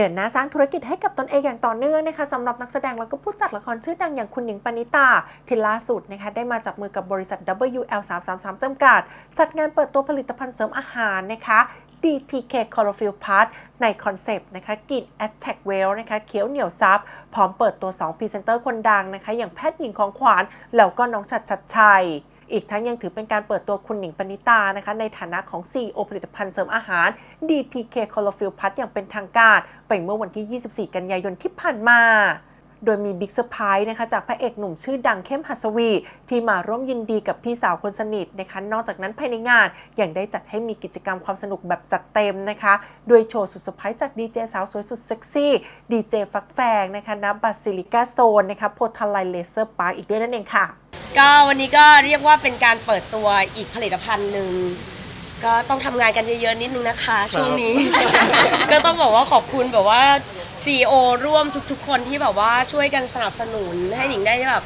เดินหน้าสร้างธุรกิจให้กับตนเองอย่างต่อเนื่องนะคะสำหรับนักแสดงแล้วก็ผู้จัดละครชื่อดังอย่างคุณหนิงปณิตาที่ล่าสุดนะคะได้มาจับมือกับบริษัท WL333 จำกัด จัดงานเปิดตัวผลิตภัณฑ์เสริมอาหารนะคะ DTK Chlorophyll Plus ในคอนเซปต์นะคะกิน Attack Well นะคะเคี้ยวเหนียวซับ พร้อมเปิดตัว2พรีเซนเตอร์คนดังนะคะ อย่างแพทย์หญิงของขวานแล้วก็น้องชัดชัดชัย อีกทั้งยังถือเป็นการเปิดตัวคุณหนิงปณิตานะคะในฐานะของ CEO ผลิตภัณฑ์เสริมอาหาร DTK Chlorophyll Plus อย่างเป็นทางการไปเมื่อวันที่ 24 กันยายนที่ผ่านมาโดยมีบิ๊กเซอร์ไพรส์นะคะจากพระเอกหนุ่มชื่อดังเข้มหัสวี ที่มาร่วมยินดีกับพี่สาวคนสนิทนะคะนอกจากนั้นภายในงานยังได้จัดให้มีกิจกรรมความสนุกแบบจัดเต็มนะคะโดยโชว์สุดเซอร์ไพรส์จากดีเจสาวสวยสุดเซ็กซี่ดีเจฟักแฟงนะคะณบัสซิลิกาโซนนะคะโพทาไลเลเซอร์ปาร์อีกด้วยนั่นเองค่ะ ก็วันนี้ก็เรียกว่าเป็นการเปิดตัวอีกผลิตภัณฑ์หนึ่งก็ต้องทำงานกันเยอะๆนิดนึงนะคะ ช่วงนี้ ก็ต้องบอกว่าขอบคุณแบบว่า CEO ร่วมทุกๆ คนที่แบบว่าช่วยกันสนับสนุนให้หนิงได้แบบ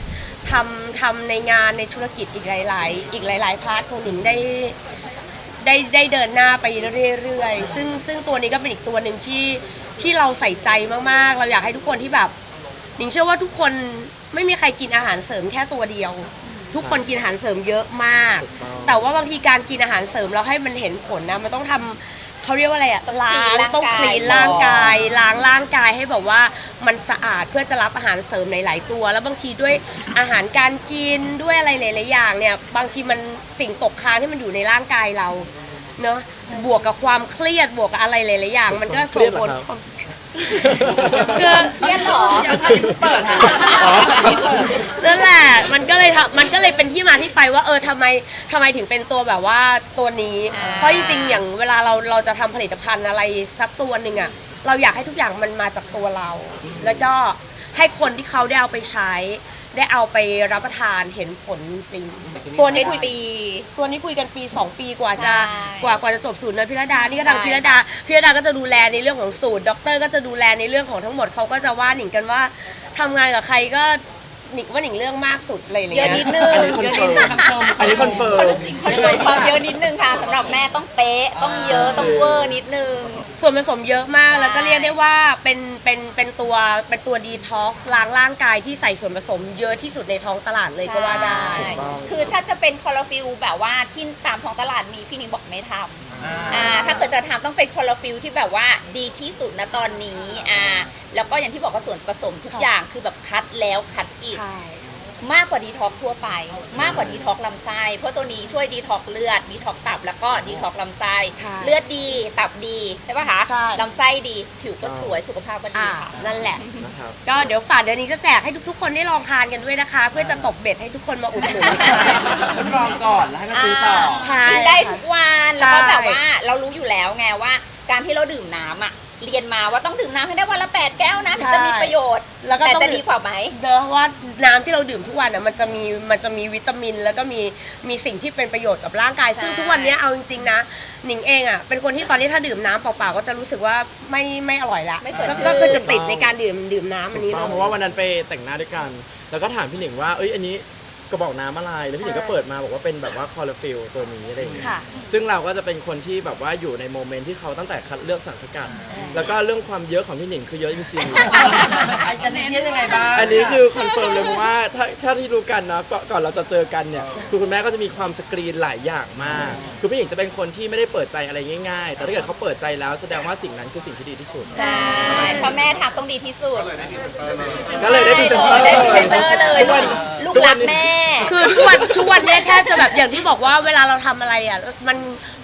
ทำทำในงานในธุรกิจอีกหลาย ๆ อีกหลาย ๆ พาร์ทของหนิงได้ได้ได้เดินหน้าไปเรื่อยๆ ซึ่งซึ่งตัวนี้ก็เป็นอีกตัวหนึ่งที่ที่เราใส่ใจมากๆ เราอยากให้ทุกคนที่แบบหนิงเชื่อว่าทุกคน ไม่มีใครกินอาหารเสริมแค่ตัวเดียว ทุกคนกินอาหารเสริมเยอะมาก แต่ว่าบางทีการกินอาหารเสริมเราให้มันเห็นผลนะมันต้องทำเขาเรียกว่าอะไรอะล้างร่างต้องกายคลีนร่างกายล้างร่างกายให้แบบว่ามันสะอาดเพื่อจะรับอาหารเสริมหลาย ๆ ตัว แล้วบางทีด้วยอาหารการกินด้วยอะไรหลายๆอย่างเนี่ยบางทีมันสิ่งตกค้างที่มันอยู่ในร่างกายเราเนอะบวกกับความเครียดบวกกับอะไรหลายๆอย่าง มันก็ส่งผลคือ เรียนเหรอนั่นแหละ มันก็เลยทำมันก็เลยเป็นที่มาที่ไปว่าเออทำไมทำไมถึงเป็นตัวแบบว่าตัวนี้อ่าเพราะจริงๆ อย่างเวลาเราเราจะทำผลิตภัณฑ์อะไรสักตัวหนึ่งอะเราอยากให้ทุกอย่างมันมาจากตัวเรา แล้วก็ให้คนที่เขาได้เอาไปใช้ ได้เอาไปรับประทานเห็นผลจริง ตัวนี้คุยปี ตัวนี้คุยกันปี 2 ปีกว่าจะใช่ กว่ากว่าจะจบสูตรนะพิรดานี่ก็ทางใช่พิรดาพิรดาก็จะดูแลในเรื่องของสูตรด็อกเตอร์ก็จะดูแลในเรื่องของทั้งหมดเขาก็จะว่าหนิงกันว่าทำงานกับใครก็ หนิงว่าหนิงเรื่องมากสุดเลยอะไรเยอะเงี้นิยดนึงอันนี้คอนเฟิร์มอันนี้คอนเฟิร์มคอนเฟิร์มความเยอะนิดนึงค่ะสำหรับแม่ต้องเป๊ะต้องเยอะต้องเวอร์นิดนึง ส่วนผสมเยอะมากแล้วก็ใช่เรียกได้ว่าเป็นเป็นเป็นตัวเป็นตัวดีท็อกล้างร่างกายที่ใส่ส่วนผสมเยอะที่สุดในท้องตลาดเลยก็ว่าได้ ใช่คือถ้าจะเป็นคอลฟิลแบบว่าที่ตามท้องตลาดมีพี่นิงบอกไม่ทำอ่าถ้าเกิดจะทำต้องเป็นคอลฟิลที่แบบว่าดีที่สุดนะตอนนี้อ่า แล้วก็อย่างที่บอกว่าส่วนผสมทุกค่ะอย่างคือแบบคัดแล้วคัดอีก ใช่ มากกว่าดีท็อกทั่วไป มากกว่าดีท็อกลำไส้ เพราะตัวนี้ช่วยดีท็อกเลือด ดีท็อกตับแล้วก็ดีท็อกลำไส้ ใช่เลือดดี ตับดีใช่ปะคะใช่ ลำไส้ดี ผิวก็สวย สุขภาพก็ดีอ่าค่ะ นั่นแหละ นะครับ ก็เดี๋ยวฝากเดี๋ยวนี้จะแจกให้ทุกๆ คนได้ลองทานกันด้วยนะคะ เพื่อจะตบเบ็ดให้ทุกคนมาอุดหนุน ทดลองก่อนแล้วให้มาซื้อต่อ ใช่ กินได้ทุกวันใช่แล้วก็แบบว่าเรารู้อยู่แล้วไงว่า การที่เราดื่มน้ำอะ เรียนมาว่าต้องดื่มน้ำให้ได้วันละ8แก้วนะถึงจะมีประโยชน์แล้วก็แต่ต้อง จะดีกว่าไหมเนอะว่าน้ำที่เราดื่มทุกวันอะมันจะมีมันจะมีวิตามิน แล้วก็มีมีสิ่งที่เป็นประโยชน์กับร่างกาย ซึ่งใช่ ทุกวันนี้เอาจริงๆนะหนิงเองอะเป็นคนที่ตอนนี้ถ้าดื่มน้ำเปล่าๆก็จะรู้สึกว่าไม่ไม่อร่อยละไม่สดก็ชื่น ก็คือจะติดในการดื่มดื่มน้ำอันนี้ถูกต้องเพราะว่าวันนั้นไปแต่งหน้าด้วยกัน แล้วก็ถามพี่หนิงว่า เอ้ย อันนี้ กระบอกน้ำอะไรแล้วพี่หนิงก็เปิดมาบอกว่าเป็นแบบว่าคอร์ฟิลตัวนี้อะไรอย่างเงี้ยค่ะ ซึ่งเราก็จะเป็นคนที่แบบว่าอยู่ในโมเมนต์ที่เขาตั้งแต่คัดเลือกสารสกัด แล้วก็เรื่องความเยอะของพี่หนิงคือเยอะจริงๆอันนี้เครียดยังไงบ้างอันนี้คือคอนเฟิร์มเลยเพราะว่าถ้าถ้าที่รู้กันนะก่อนก่อนเราจะเจอกันเนี่ยคือคุณแม่ก็จะมีความสกรีนหลายอย่างมาก คือพี่หญิงจะเป็นคนที่ไม่ได้เปิดใจอะไรง่าย ๆ แต่ถ้าเกิดเขาเปิดใจแล้วแสดงว่าสิ่งนั้นคือสิ่งที่ดีที่สุด ใช่เพราะแม่ทำต้องดีที่สุด ก็เลยได้พรีเซนเตอร์ได้พรีเซนเตอร์เลย ทุกวันลู กทุกรัวันกนี้แม่ คือทุกวันทุกวันเนี้ยแทบจะแบบอย่างที่บอกว่าเวลาเราทำอะไรอะมัน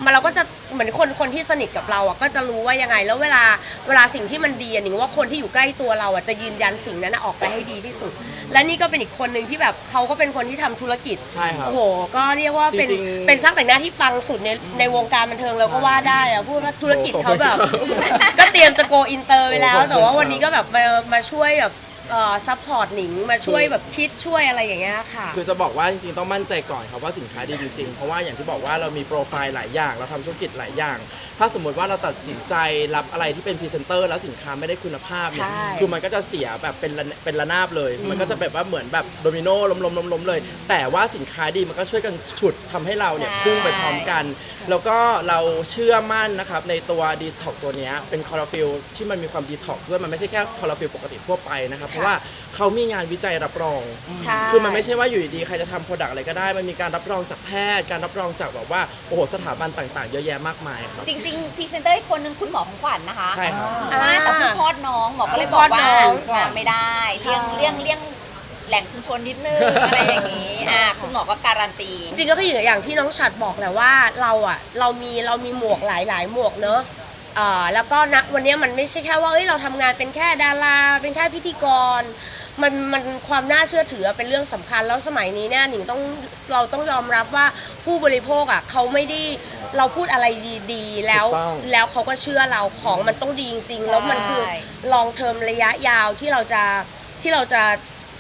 มันเราก็จะเหมือนคนคนที่สนิทกับเราอะก็จะรู้ว่ายังไง แล้วเวลาเวลาสิ่งที่มันดีอะหนิงว่าคนที่อยู่ใกล้ตัวเราอะจะยืนยันสิ่งนั้นอะออกไปให้ดีที่สุด และนี่ก็เป็นอีกคนหนึ่งที่แบบเขาก็เป็นคนที่ทำธุรกิจใช่ครับโอ้โหก็เรียกว่าเป็นจริงๆ เป็นช่างแต่งหน้าที่ปังสุดในในวงการบันเทิงเราก็ว่าได้อะพูดว่าธุรกิจเขาแบบ ก็เตรียมจะโกอินเตอร์ไปแล้ว แต่ว่าวันนี้ก็แบบมามาช่วยแบบ ซัพพอร์ตหนิงมาช่วยแบบคิดช่วยอะไรอย่างเงี้ยค่ะ คือจะบอกว่าจริงๆต้องมั่นใจก่อนครับว่าสินค้าดีจริงๆเพราะว่าอย่างที่บอกว่าเรามีโปรไฟล์หลายอย่างเราทำธุรกิจหลายอย่าง ถ้าสมมติว่าเราตัดสินใจรับอะไรที่เป็นพรีเซนเตอร์แล้วสินค้าไม่ได้คุณภาพเนี่ยใช่ คือมันก็จะเสียแบบเป็นระเป็นระนาบเลย มันก็จะแบบว่าเหมือนแบบโดมิโนล้มๆล้มๆเลย แต่ว่าสินค้าดีมันก็ช่วยกันฉุดทำให้เราเนี่ยใช่พุ่งไปพร้อมกัน แล้วก็เราเชื่อมั่นนะครับในตัวดีสท็อกตัวเนี้ยเป็นคอร์ฟิลที่มันมีความดีท็อกด้วยมันไม่ใช่แค่คอร์ฟิลปกติทั่วไปนะครับเพราะว่าเขามีงานวิจัยรับรอง ใช่ คือมันไม่ใช่ว่าอยู่ดีๆใครจะทำโปรดักต์อะไรก็ได้ มันมีการรับรองจากแพทย์ การรับรองจากแบบว่าโอ้โหสถาบันต่างๆ เยอะแยะมากมายครับ จริงๆพรีเซนเตอร์อีกคนนึงคุณหมอของขวัญนะคะใช่ครับ อ่าแต่เพิ่งคลอดน้องหมอก็เลยเพิ่บงอกคลอดว่าน้องมาไม่ได้ เลี่ยงเลี่ยงเลี่ยงแหล่งชุมชนนิดนึงอะไรอย่างนี้อ่าคุณหมอก็การันตี จริงๆก็คืออย่างที่น้องฉัดบอกแหละว่าเราอะเรามีเรามีหมวกหลายๆ หมวกเนอะ เอ่อแล้วก็ณวันนี้มันไม่ใช่แค่ว่าเอ้ยเราทำงานเป็นแค่ดาราเป็นแค่พิธีกร มันมันความน่าเชื่อถือเป็นเรื่องสำคัญแล้วสมัยนี้เนี่ยหนิงต้องเราต้องยอมรับว่าผู้บริโภคอะเขาไม่ได้เราพูดอะไรดีๆ แล้วถูกต้อง แล้วเขาก็เชื่อเราของมันต้องดีจริงๆ แล้วมันคือ ใช่ลองเทอมระยะยาวที่เราจะที่เราจะ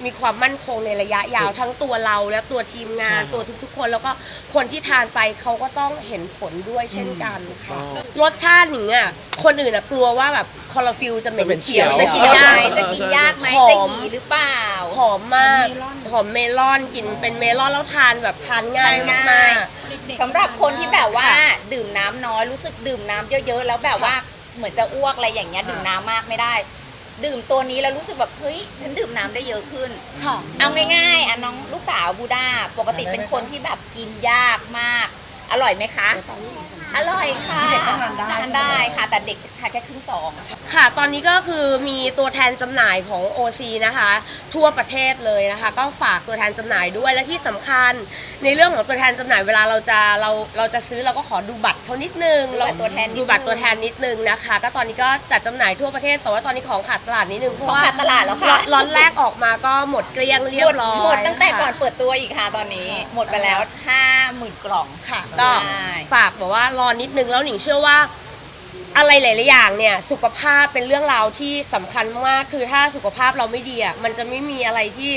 มีความมั่นคงในระยะยาวทั้งตัวเราและตัวทีมงาน ใช่ครับตัวทุกๆ คนแล้วก็คนที่ทานไปเขาก็ต้องเห็นผลด้วยเช่นกันค่ะอ๋อรสชาติหนิงอะคนอื่นอะกลัวว่าแบบคอลฟิลจะเหม็นจะเหม็นเขียวเขียวจะกินยายากกจะกินยากไหมหอม จะหยีหรือเปล่า หอมมากหอมเมลอนกลิ่นเป็นเมลอนแล้วทานแบบทานง่ายทานง่ายมากสำหรับคนที่แบบว่าค่ะดื่มน้ำน้อยรู้สึกดื่มน้ำเยอะๆ แล้วแบบว่าเหมือนจะอ้วกอะไรอย่างเงี้ยดื่มน้ำมากไม่ได้ ดื่มตัวนี้แล้วรู้สึกแบบเฮ้ยฉันดื่มน้ำได้เยอะขึ้นๆค่ะ เอาง่ายๆอะน้องลูกสาวบูดาปกติเป็นคนที่แบบกินยากมาก อร่อยไหมคะอ ร่อยค่ะเด็กก็ทานได้ ทานได้ค่ะ แต่เด็กทานแค่ครึ่งซองค่ะค่ะ ตอนนี้ก็คือมีตัวแทนจำหน่ายของ OC นะคะ ทั่วประเทศเลยนะคะ ก็ฝากตัวแทนจำหน่ายด้วยและที่สำคัญ ในเรื่องของตัวแทนจำหน่ายเวลาเราจะเราเราจะซื้อเราก็ขอดูบัตรเขานิดนึงดูบัตรตัวแทนนิดนึง ดูบัตรตัวแทนนิดนึงนะคะ ก็ตอนนี้ก็จัดจำหน่ายทั่วประเทศแต่ว่าตอนนี้ของขาดตลาดนิดนึงเพราะของว่าขาดตลาดแล้วค่ะล็อตล็อตแรกออกมาก็หมดเกลี้ยงเรียบร้อยหมดตั้งแต่ก่อนค่ะ เปิดตัวอีกค่ะตอนนี้ หมดไปแล้วห้าหมื่นกล่อง ค่ะก็ใช่ฝากบอกว่ารอนิดนึงแล้วหนิงเชื่อว่าอะไรหลาย ๆ อย่างเนี่ยสุขภาพเป็นเรื่องราวที่สำคัญมากคือถ้าสุขภาพเราไม่ดีอะมันจะไม่มีอะไรที่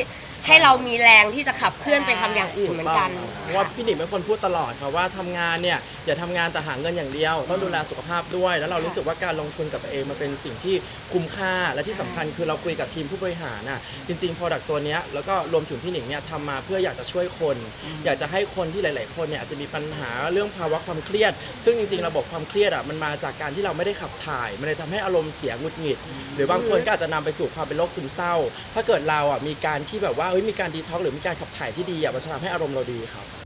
ให้เรามีแรงที่จะขับเคลื่อนไปทำอย่างอื่นเหมือนกัน เพราะว่าพี่หนิงเป็นคนพูดตลอดค่ะว่าทำงานเนี่ยอย่าทำงานแต่หาเงินอย่างเดียวต้องดูแลสุขภาพด้วย แล้วเรารู้สึกว่าการลงทุนกับตัวเองมันเป็นสิ่งที่คุ้มค่า และที่สำคัญคือเราคุยกับทีมผู้บริหารน่ะจริงๆ Product ตัวเนี้ยแล้วก็รวมถึงพี่หนิงเนี่ยทำมาเพื่ออยากจะช่วยคน อยากจะให้คนที่หลาย ๆ คนเนี่ยอาจจะมีปัญหาเรื่องภาวะความเครียด ซึ่งจริงๆ ระบบความเครียดอะมันมาจากการที่เราไม่ได้ขับถ่าย มันเลยทำให้อารมณ์เสียหงุดหงิด หรือบางคนก็อาจจะนำไปสู่ความเป็นโรคซึมเศร้า ถ้าเกิดเราอะมีการที่แบบว่าเอ้ยมีการดีท็อกซ์หรือมีการขับถ่ายที่ดีอะมันจะทำให้อารมณ์เราดีครับ